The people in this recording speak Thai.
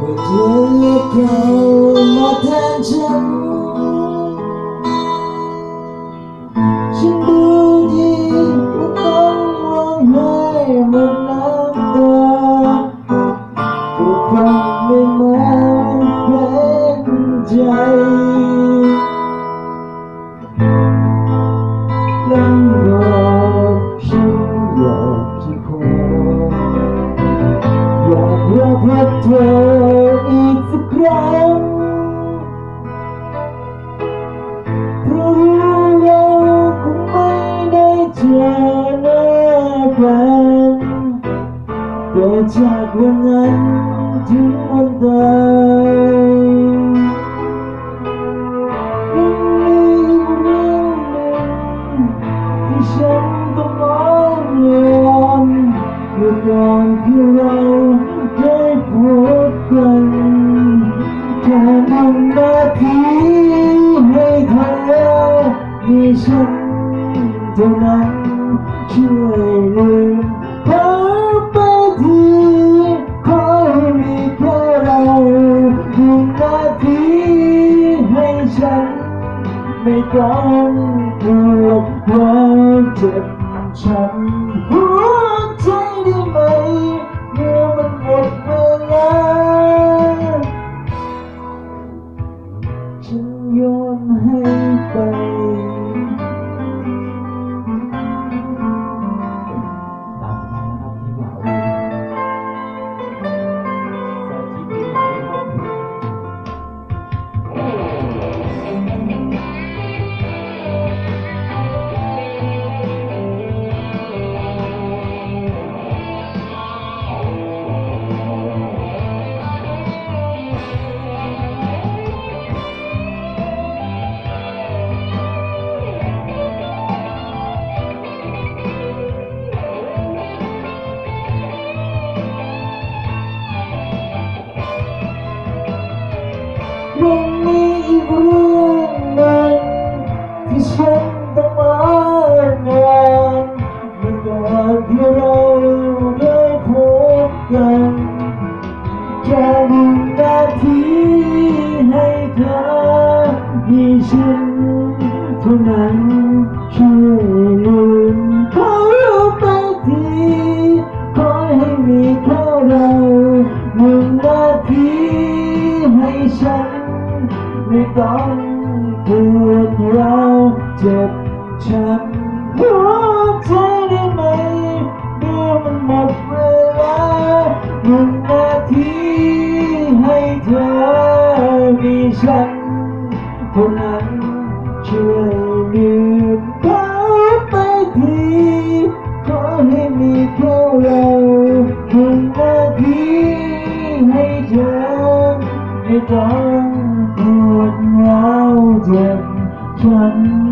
เมื่อเธอเลือกเขามาแทนฉัน ฉันดูดีว่าต้องร้องไห้หมดน้ำตาทุกครั้งไม่มาเป็นใจ แต่จากวันนั้นถึงวันตายยังมีเรื่องหนึ่งที่ฉันต้องมองย้อนเมื่อก่อนที่เราได้พบกันแค่หนึ่งนาทีให้เธอมีฉันเท่านั้นช่วยลืมเธอ ทีขอให้มีแค่เราหนึ่งนาทีให้ฉัน ไม่ต้องปวดร้าวเจ็บช้ำ ยังมีอีกเรื่องหนึ่งที่ฉันต้องมางานเมื่อก่อนที่เราได้พบกันแค่หนึ่งนาทีให้เธอมีฉันเท่านั้นช่วยลืมเขาไปทีขอให้มีแค่เราหนึ่งนาทีให้ฉัน ไม่ต้องปวดร้าวเจ็บช้ำหัวใจได้ไหมเมื่อมันหมดเวลาหนึ่งนาทีให้เธอมีฉันเท่านั้นช่วยลืมเขาไปทีขอให้มีแค่เราหนึ่งนาทีให้เธอไม่ต้อง ฉัน